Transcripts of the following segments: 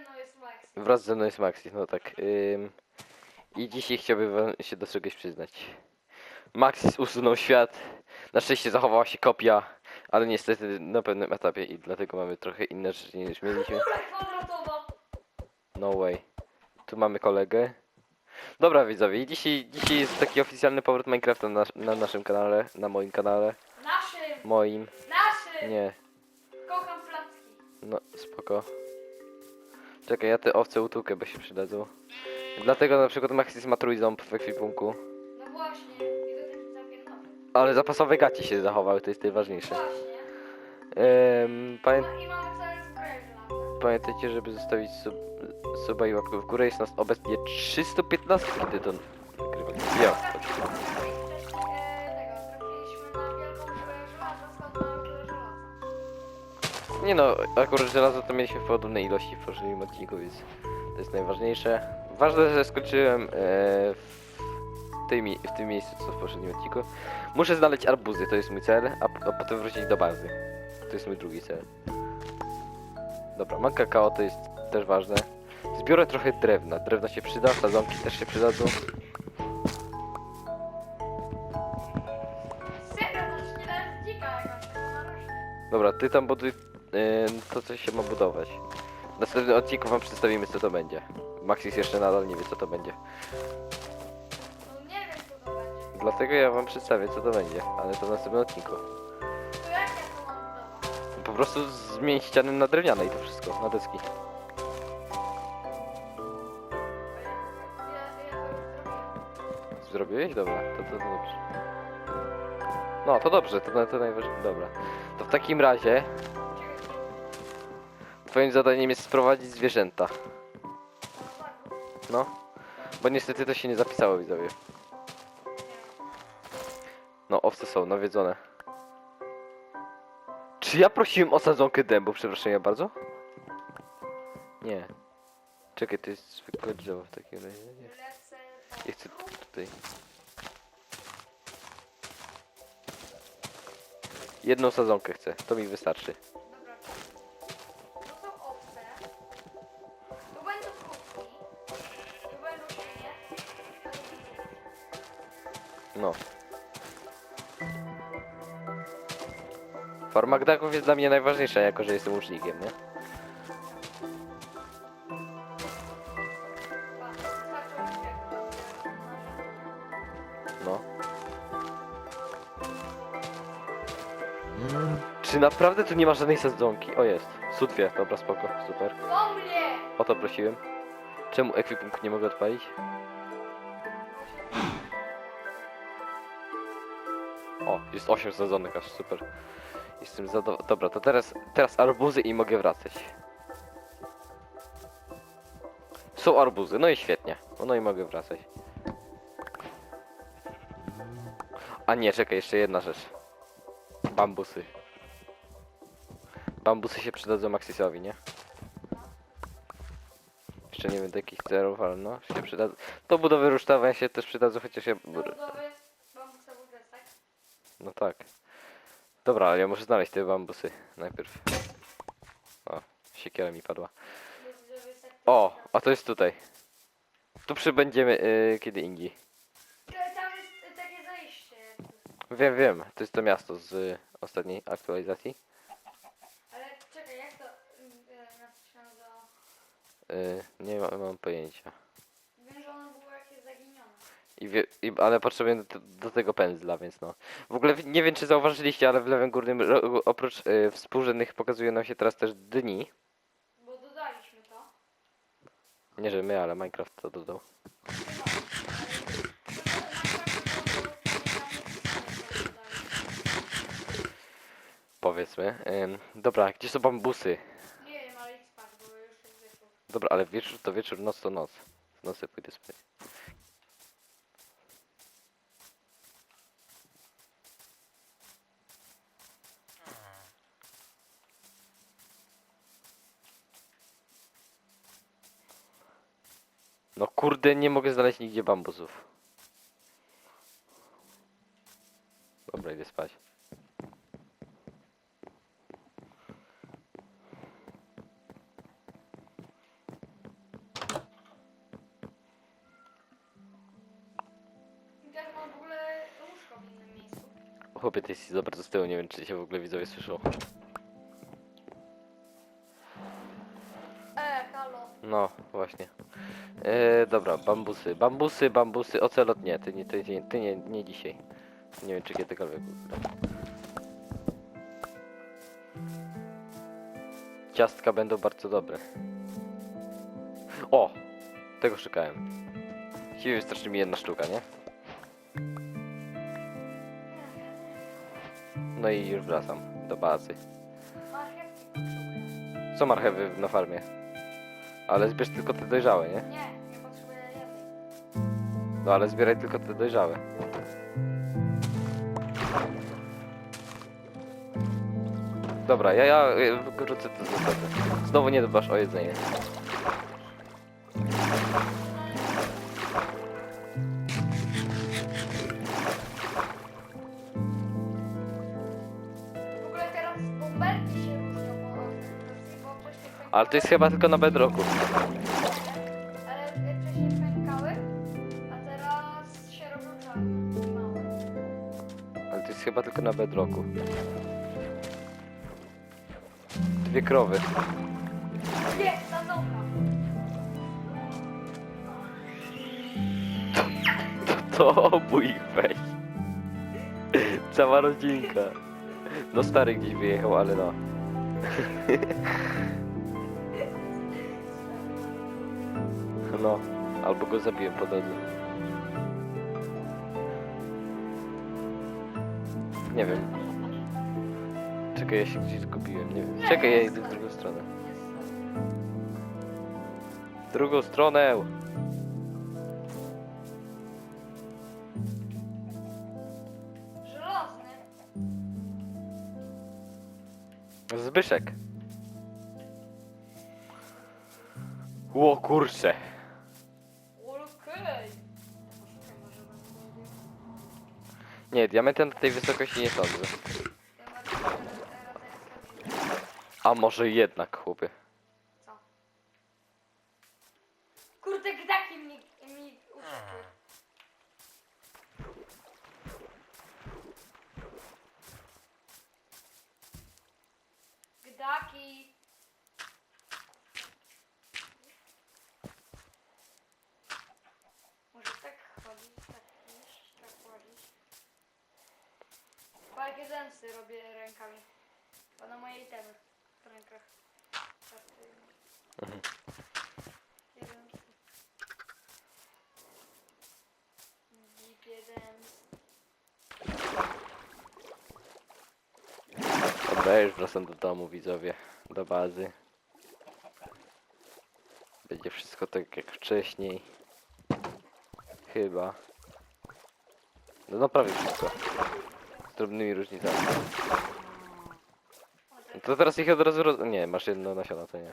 mną jest Max. Wraz ze mną jest Maxi, no tak. Ym, I dzisiaj chciałbym wam się do czegoś przyznać. Maxis usunął świat. Na szczęście zachowała się kopia, ale niestety na pewnym etapie i dlatego mamy trochę inne rzeczy niż mieliśmy. Kwadratowa. No way. Tu mamy kolegę. Dobra widzowie, dzisiaj, dzisiaj jest taki oficjalny powrót Minecrafta na, na naszym kanale, na moim kanale, Naszym. moim, Naszym. nie, Kocham placki. no spoko. Czekaj, ja te owce utłukę, bo się przydadzą. Dlatego na przykład Maxis ma trójząb w ekwipunku. No właśnie. Ale zapasowe gaci się zachowały, to jest najważniejsze. Właśnie. Ehm, pamię No i mamy całe zbroje żelazne. pamiętajcie, żeby zostawić sub suba i łapkę w górę. Jest nas obecnie 315, kiedy to nagrywa. Ja. Nie no, akurat żelazo to mieliśmy w podobnej ilości w poprzednim odcinku, więc to jest najważniejsze. Ważne, że skończyłem e, w, tej, w tym miejscu, co w poprzednim odcinku. Muszę znaleźć arbuzy, to jest mój cel, a, a potem wrócić do bazy. To jest mój drugi cel. Dobra, mam kakao, to jest też ważne. Zbiorę trochę drewna. Drewno się przyda, sadzonki też się przydadzą. Dobra, ty tam buduj to, co się ma budować. W następnym odcinku wam przedstawimy, co to będzie. Maxis jeszcze nadal nie wie, co to będzie. No nie wiem co to będzie. Dlatego ja wam przedstawię, co to będzie, ale to w następnym odcinku. To jak ja to mam budować? Po prostu zmienić ściany na drewniane i to wszystko, na deski. Ja, ja to już zrobiłem. Zrobiłeś? Dobra, to, to, to dobrze. No, to dobrze, to, to najważniejsze. Dobra. To w takim razie twoim zadaniem jest sprowadzić zwierzęta. No. Bo niestety to się nie zapisało, widzowie. No, owce są nawiedzone. Czy ja prosiłem o sadzonkę dębu, przepraszam ja bardzo? Nie. Czekaj, to jest zwykłe drzewo w takim razie. Nie. Chcę tutaj. Jedną sadzonkę chcę, to mi wystarczy. No. Farma gdaków jest dla mnie najważniejsza, jako że jestem łucznikiem, nie? No. Czy naprawdę tu nie ma żadnej sadzonki? O jest. Sutwie, dobra, spoko, super. Do mnie! O to prosiłem. Czemu ekwipunku nie mogę odpalić? O, jest 8 sadzonek aż, super. Jestem zadowolony. Dobra, to teraz, teraz arbuzy i mogę wracać. Są arbuzy, no i świetnie. No i mogę wracać. A nie, czekaj, jeszcze jedna rzecz. Bambusy. Bambusy się przydadzą Maxisowi, nie? Jeszcze nie wiem do jakich celów, ale no się przydadzą. Do budowy rusztowania się też przydadzą, chociaż ja... Do budowy bambusowych desek. No tak. Dobra, ale ja muszę znaleźć te bambusy najpierw. O, siekiera mi padła. O, a to jest tutaj. Tu przybędziemy yy, kiedy indziej. Tam jest takie zajście. Wiem, wiem, to jest to miasto z y, ostatniej aktualizacji. Ale czekaj, jak to się nazywa? Yy, nie ma, mam pojęcia. Wiem, że ono było jakieś zaginione. I wie, i, ale potrzebuję do, do tego pędzla, więc no. W ogóle w- nie wiem czy zauważyliście, ale w lewym górnym rogu oprócz y, współrzędnych pokazuje nam się teraz też dni. Bo dodaliśmy to. Nie że my, ale Minecraft to dodał. Powiedzmy. Ym, dobra, gdzie są bambusy? Nie wiem, ale idź spać, bo już jest wieczór. Dobra, ale wieczór to wieczór, noc to noc. W nocy pójdę spać. No kurde, nie mogę znaleźć nigdzie bambusów. Dobra, idę spać. Chłopie, ty jesteś za bardzo z tyłu, nie wiem czy się w ogóle widzowie słyszą. No, właśnie. E, dobra, bambusy, bambusy, bambusy, ocelot nie, ty nie, ty, nie, ty nie, nie dzisiaj. Nie wiem czy kiedykolwiek. Ciastka będą bardzo dobre. O! Tego szukałem. Siły wystarczy mi jedna sztuka, nie? No i już wracam do bazy. Co marchewy na farmie? Ale zbierz tylko te dojrzałe, nie? Nie, nie potrzebuję jednej. No ale zbieraj tylko te dojrzałe. Dobra, ja, ja ja wrócę to zostawię. Znowu nie dbasz o jedzenie. Ale to jest chyba tylko na bedrocku. Ale wcześniej pękały, a teraz się robią czarne. Małe. Ale to jest chyba tylko na bedrocku. Dwie krowy. Nie, ta noga. To obój ich weź. Cała rodzinka. No stary gdzieś wyjechał, ale. No, albo go zabiłem po drodze. Nie wiem. Czekaj, ja się gdzieś zgubiłem, nie wiem. Czekaj, ja idę w drugą stronę. W drugą stronę! Żelazny. Zbyszek. Ło kurcze. Diamenty na tej wysokości nie sądzę. A może jednak, chłopie. Co? Kurde, gdaki mi, mi uciekły. Gdaki. Może tak chodzić, tak iść, tak chodzić. Jakie dęsy robię rękami. To na mojej temy w rękach. Tak, y, Mhm. Jeden. Dzipie dęs. Dobra, ja już wracam do domu, widzowie. Do bazy. Będzie wszystko tak jak wcześniej. Chyba. No, no prawie wszystko. Z drobnymi różnicami. No to teraz ich od razu roz... Nie, masz jedno nasiona, to nie.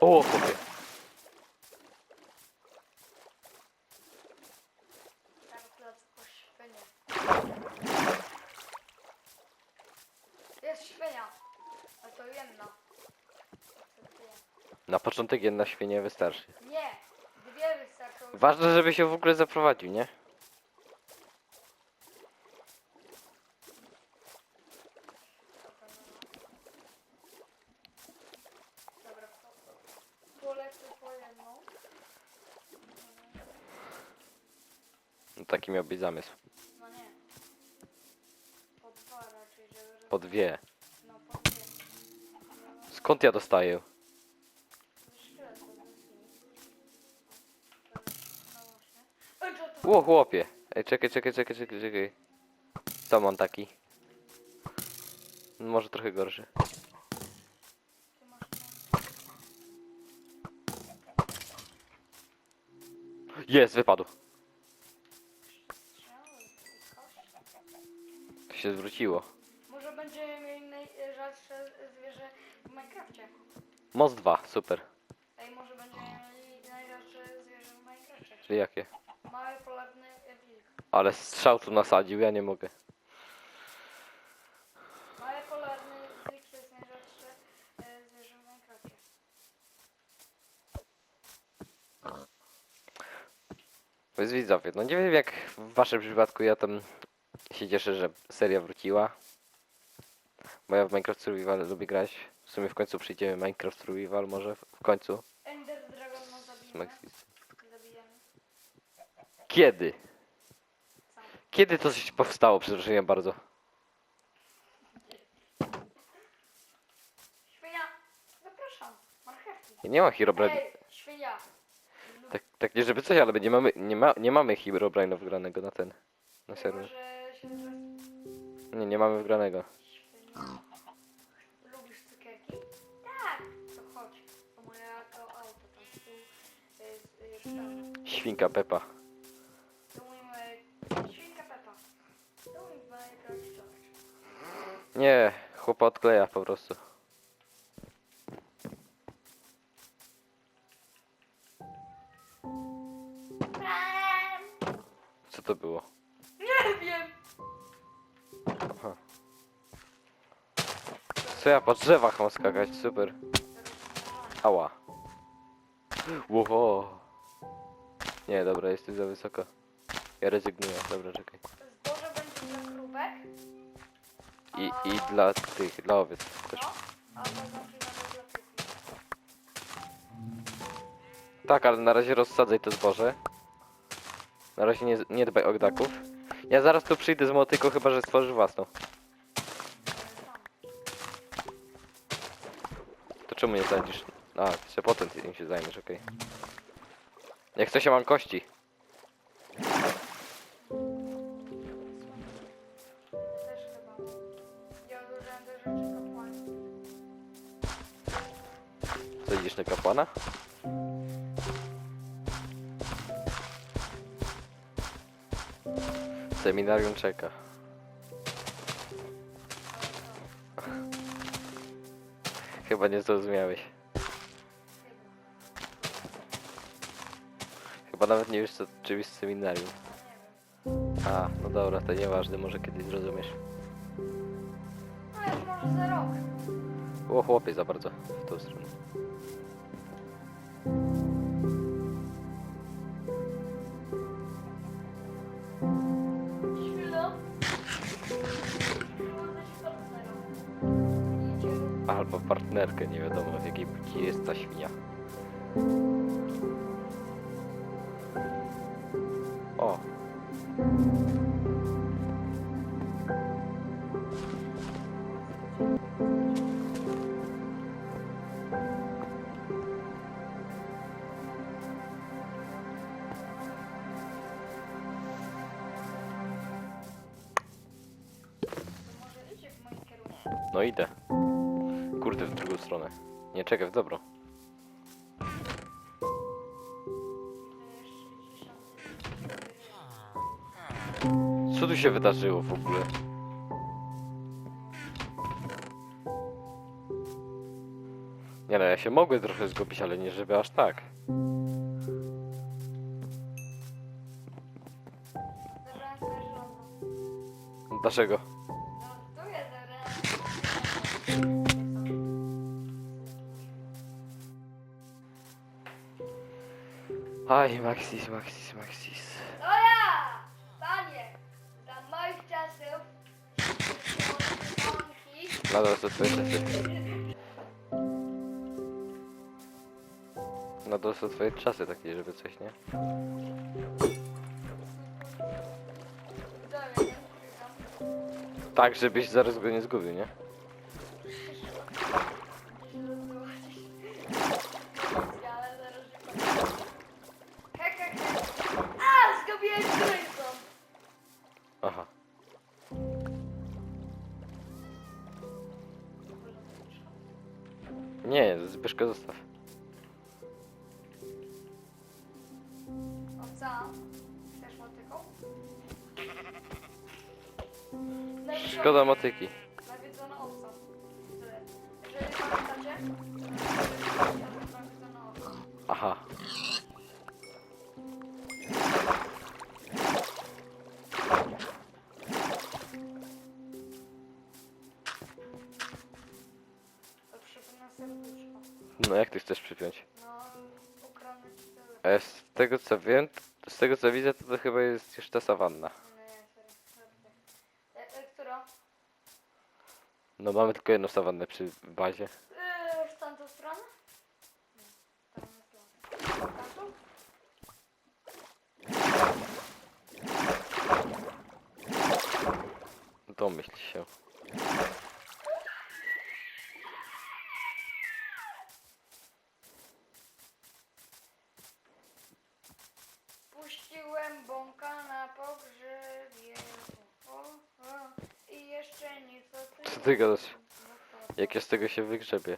O, chłopie. Tak, placko świnia. Jest świnia. A to jedna. Akceptuję. Na początek jedna świnia wystarczy. Nie, dwie wystarczą. Ważne, żeby się w ogóle zaprowadził, nie? Dobra, po- polecę po jedną. No, taki miał być zamysł. No nie. Po dwa raczej, żeby... Po dwie. No po dwie. Skąd ja dostaję? Ło, chłopie. Ej, czekaj, czekaj, czekaj, czekaj, czekaj. Co mam taki? Może trochę gorszy. Jest, wypadł. To się zwróciło. Może będziemy mieli najrzadsze zwierzę w Minecrafcie. Most 2, super. Ej, może będziemy mieli najrzadsze zwierzę w Minecrafcie. Czyli jakie? Mały polarny wilk. Ale strzał tu nasadził, ja nie mogę. Mały polarny wilk to jest najrzadsze e, zwierzę w Minecrafcie. Więc widzowie, no nie wiem jak w waszym przypadku, ja tam się cieszę, że seria wróciła. Bo ja w Minecraft Survival lubię grać. W sumie w końcu przyjdziemy Minecraft Survival może, w końcu. Ender Dragon Z zabijemy. Maxis. Kiedy? Kiedy to coś powstało, przepraszam bardzo. Świnia, zapraszam. Marchewki. Nie mam Herobrine. Ej, świnia. Tak, tak nie żeby coś, ale nie mamy, nie ma, nie mamy Herobrine'a wgranego na ten, na serwer. że się Nie, nie mamy wgranego. świnia. Lubisz cukierki? Tak. To chodź. To moje to auto tam z tyłu tam. Świnka Pepa. Nie, chłopa odkleja po prostu. Co to było? Nie wiem. Aha. Co ja po drzewach mam skakać, super. Ała. Łoho. Nie, dobra, jesteś za wysoko. Ja rezygnuję, dobra, czekaj. I, i dla tych, dla owiec też. Tak, ale na razie rozsadzaj to zboże. Na razie nie, nie dbaj o gdaków. Ja zaraz tu przyjdę z motyką, chyba że stworzysz własną. To czemu nie zajdziesz? A, jeszcze potem ty im się zajmiesz, okej. Jak coś, ja mam kości. Na kapłana? Seminarium czeka. Chyba nie zrozumiałeś. Chyba nawet nie wiesz co, czym jest seminarium. A, no dobra, to nieważne, może kiedyś zrozumiesz. No już może za rok. O chłopie, za bardzo w tą stronę. Partnerkę, nie wiadomo w jakiej płci jest ta świnia. O. No idę. Stronę. Nie, czekaj, w cisza. Co tu się wydarzyło w ogóle? Nie no, ja się mogłem trochę zgubić, ale nie żeby aż tak. Dlaczego? Aj, Maxis, Maxis, Maxis. To ja! Panie! Za moich czasów Nadal są twoje czasy. Nadal są twoje czasy takie, żeby coś, nie? Tak, żebyś zaraz go nie zgubił, nie? No jak ty chcesz przypiąć? No, ukrany ci. E, z tego co wiem, z tego co widzę, to, to chyba jest już ta sawanna. Nie, sorry. E, która? No mamy tylko jedną sawannę przy bazie. E, w tamtą stronę? Nie, tam jest las. Tamtą? Domyśl się. Puściłem bąka na pogrzebie. O, o, I jeszcze nic o tym. Co ty gadasz? Jak ja z tego się wygrzebie?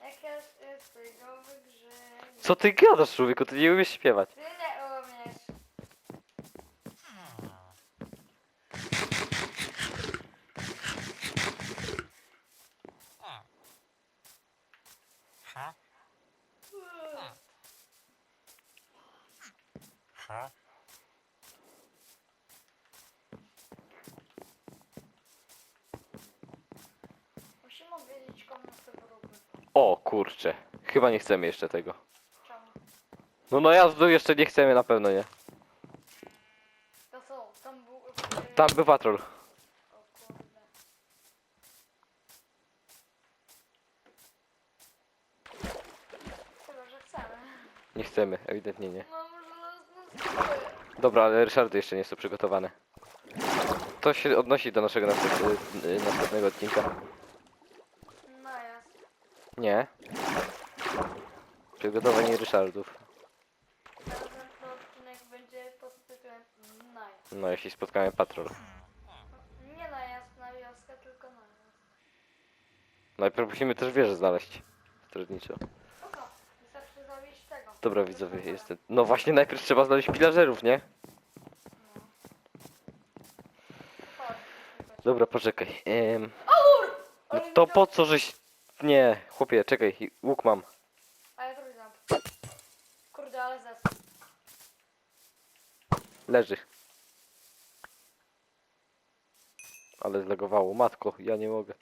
Jak ja z tego wygrzebię. Co ty gadasz, człowieku? Ty nie umiesz śpiewać. Ty nie umiesz. Musimy wiedzieć komu to wróbmy. O kurcze. Chyba nie chcemy jeszcze tego. Czemu? No no jazdu jeszcze nie chcemy na pewno, nie? To co? Tam był... Tam był patrol. O kurde. Chyba, że chcemy. Nie chcemy, ewidentnie nie. No może nas Dobra, ale Ryszardy jeszcze nie są przygotowane. To się odnosi do naszego następnego odcinka. Nie. Przygotowanie Ryszardów. Następny odcinek będzie pod tytułem Najazd. No jeśli spotkamy patrol. Nie najazd na wioskę, tylko najazd. Najpierw musimy też wieżę znaleźć. Strażniczo. No co? Wystarczy zabić tego. Dobra widzowie, jestem. No właśnie najpierw trzeba znaleźć pillagerów, nie? No. Chodź. Dobra, poczekaj. Aur! no to po co żeś... Nie, chłopie, czekaj, łuk mam. A ja drugi zamk. Kurde, ale zes. Leży. Ale zlegowało. Matko, ja nie mogę.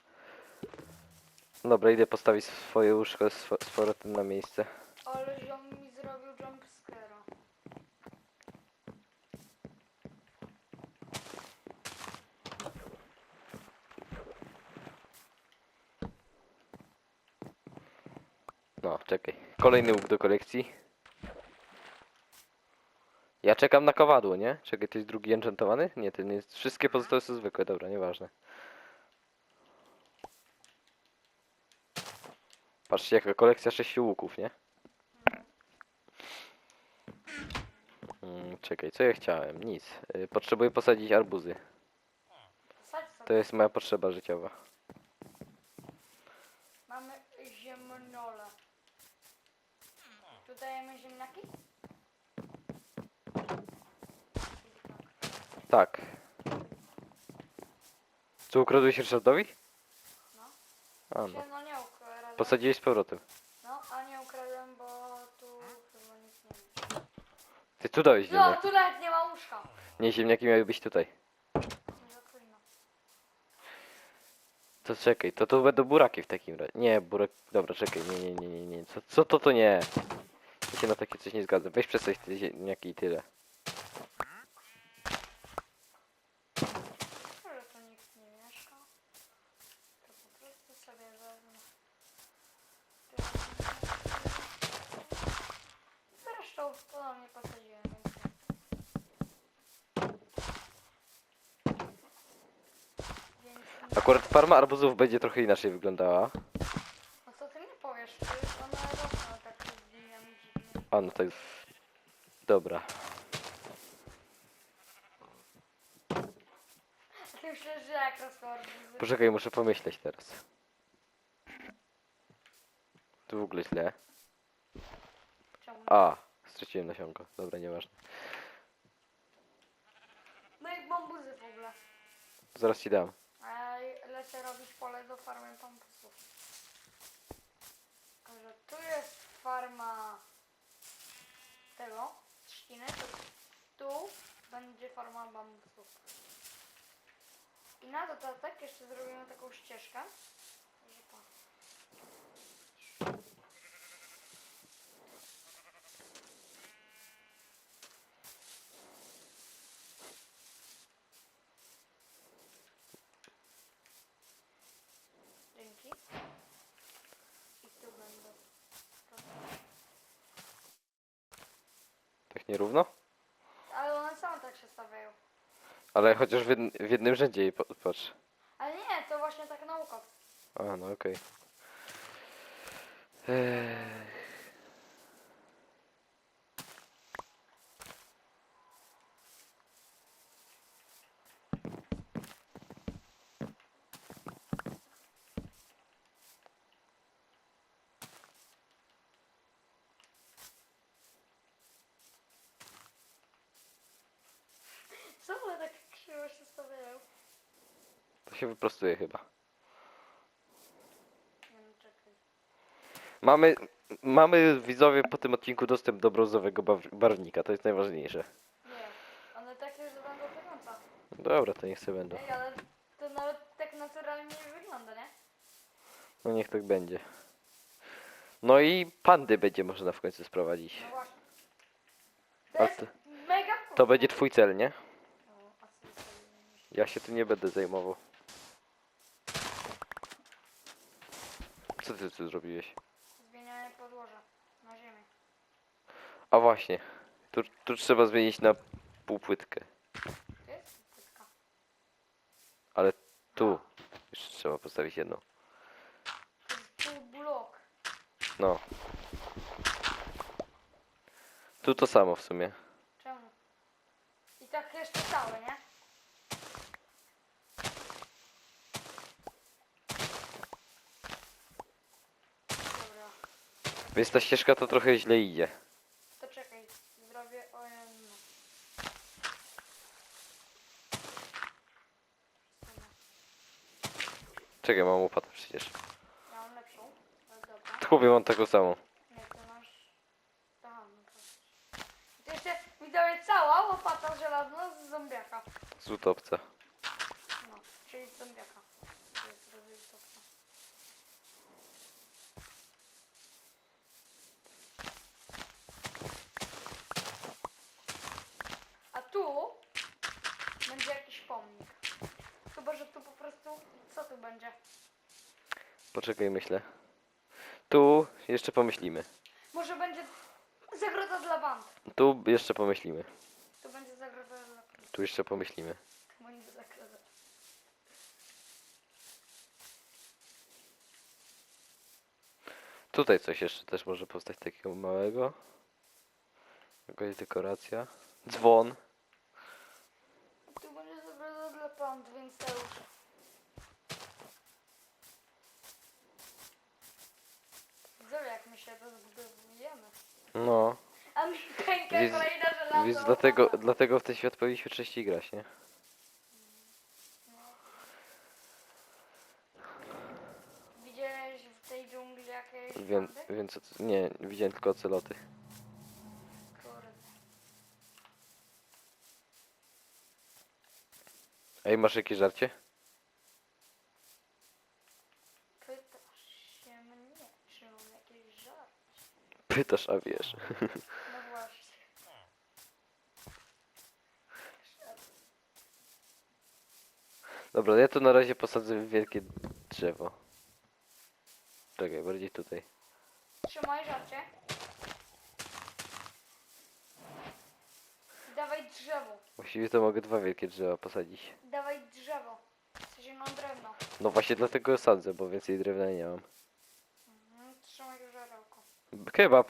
Dobra, idę postawić swoje łóżko z z powrotem na miejsce. Ale ziom mi zrobił jumpscare'a. No, czekaj. Kolejny łuk do kolekcji. Ja czekam na kowadło, nie? Czekaj, to jest drugi enchantowany? Nie, ten jest... Wszystkie pozostałe są zwykłe, dobra, nieważne. Patrzcie, jaka kolekcja sześciu łuków, nie? Mm, czekaj, co ja chciałem? Nic. Y, Potrzebuję posadzić arbuzy. To jest moja potrzeba życiowa. Mamy ziemnole. Tu dajemy ziemniaki? Tak. Co ukradłeś Ryszardowi? No. A no. Się, no nie ukradłem. Posadziłeś z powrotem. No, a nie ukradłem, bo tu chyba nic nie ma. Ty tu dałeś No, ziemniaki. tu nawet nie ma łóżka. Nie, ziemniaki miały być tutaj. To czekaj, to to będą buraki w takim razie. Nie, burek... Dobra, czekaj, nie, nie, nie, nie, nie. Co, co to to nie? Ja się na takie coś nie zgadzam. Weź przestań te ziemniaki i tyle. Może tu nikt nie mieszka. To po prostu sobie wezmę. Zresztą ponownie posadziłem, więc nie. Więc nie. Akurat farma arbuzów będzie trochę inaczej wyglądała. No co ty nie powiesz? Przecież one rosną tak z dniami dziwnie. A no tak. Dobra. Myślisz, że jak arbuzy? Poczekaj, muszę pomyśleć teraz. Tu w ogóle źle. A, straciłem nasionko. Dobra, nieważne. No i bambuzy w ogóle. Zaraz ci dam. A lecę robić pole do farmy bambusów. Że tu jest farma tego, trzciny, to tu będzie farma bambusów. I na dodatek jeszcze zrobimy taką ścieżkę. że pa. Nierówno? Ale one same tak się stawiają. Ale chociaż w, jedn w jednym rzędzie jej po- patrz. Ale nie, to właśnie tak nauka. A, no okej. Ech. Co one tak krzywo się stawiają? To się wyprostuje chyba. Nie wiem, czekaj. Mamy, mamy widzowie po tym odcinku dostęp do brązowego baw- barwnika, to jest najważniejsze. Nie, one tak już będą wygląda. Dobra, to niech sobie będą. Ej, ale to nawet tak naturalnie nie wygląda, nie? No niech tak będzie. No i pandy będzie można w końcu sprowadzić. No właśnie. A To jest to- mega To będzie twój cel, nie? O, a co jest to? Ja się tym nie będę zajmował. Co ty tu zrobiłeś? Zmienianie podłoża na ziemię. A właśnie. Tu, tu trzeba zmienić na półpłytkę. To jest płytka. Ale tu jeszcze trzeba postawić jedną. To jest pół blok. No. Tu to samo w sumie. Czemu? I tak jeszcze całe, nie? Dobra, Więc ta ścieżka to trochę źle idzie. to czekaj. Zrobię o jedno. Czekaj, mam łopatę przecież. Ja mam lepszą. Ale dobra. Chłopie, mam taką samą. Nie, ty masz... Aha, no to... To jeszcze mi daje cała łopata żelazna z zombiaka. Z utopca. No, czyli z zombiaka. To jest rozwiązanie. A tu będzie jakiś pomnik. Chyba, że tu po prostu... Co tu będzie? Poczekaj, myślę. Tu jeszcze pomyślimy. Może będzie zagroda dla band. Tu jeszcze pomyślimy. Tu będzie zagroda dla... Tu jeszcze pomyślimy. Tu będzie zagroda. Tutaj coś jeszcze też może powstać takiego małego. Jakaś dekoracja. Dzwon. Tu będzie zagroda dla band, więc to już... Zobacz jak my się rozbudowujemy. No. A mi pęka Więc, kolejna żelazo. więc dlatego, dlatego w ten świat powinniśmy częściej grać, nie? Widziałeś w tej dżungli jakieś Wie, bandy? nie, widziałem tylko oceloty. Kurde. Ej, masz jakieś żarcie? Pytasz się mnie, czy mam jakieś żart? Pytasz, a wiesz. No właśnie. Dobra, ja tu na razie posadzę wielkie drzewo. Czekaj, bardziej tutaj. Trzymaj żarcie. Dawaj drzewo. Właściwie to mogę dwa wielkie drzewa posadzić. Dawaj drzewo. W sensie no drewno. No właśnie dlatego sadzę, bo więcej drewna nie mam. Mhm, trzymaj żarełko. Kebab!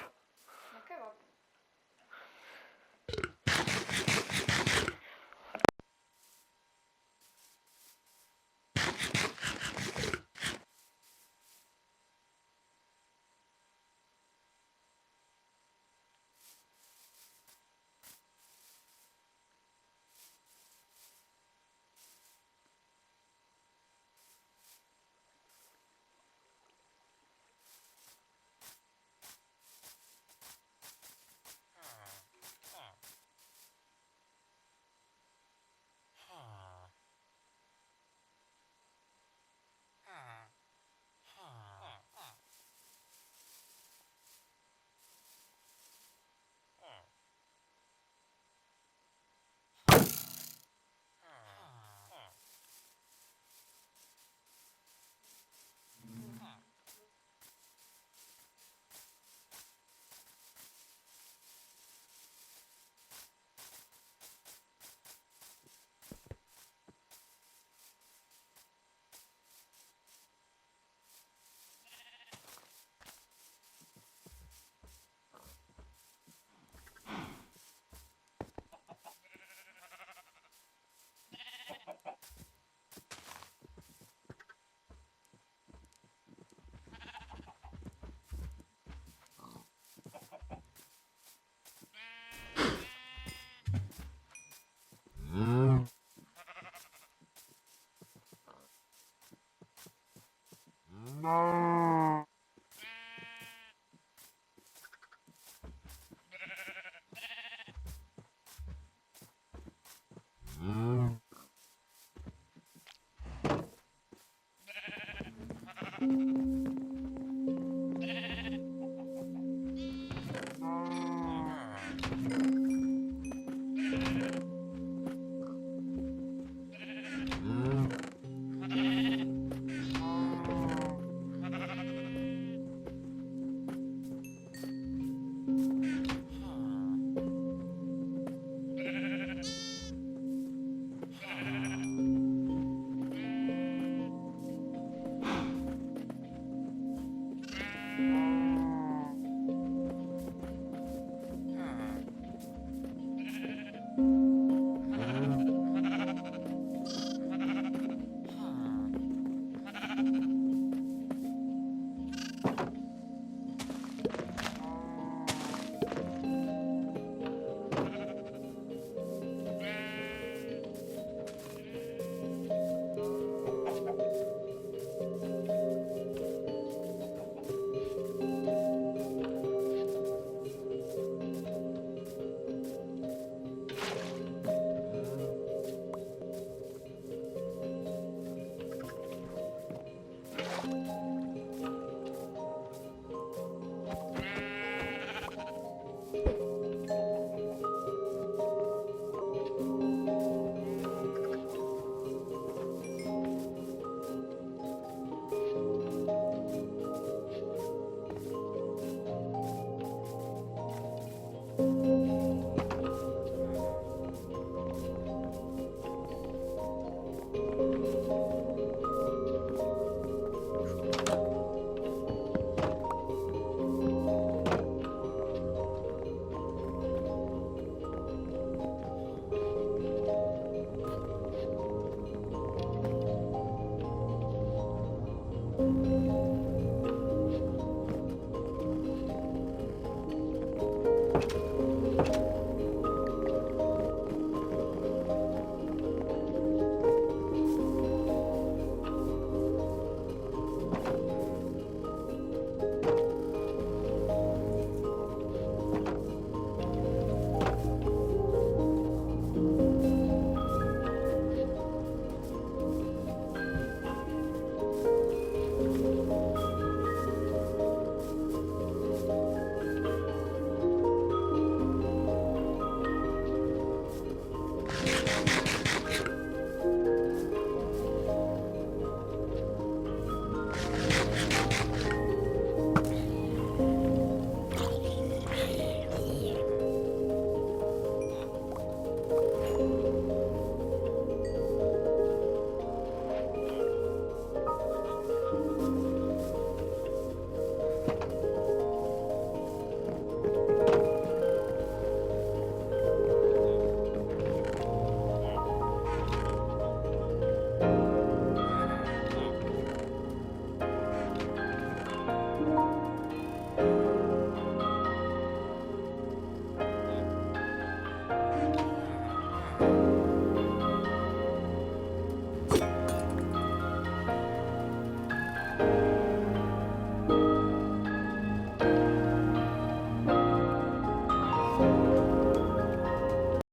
Dobra,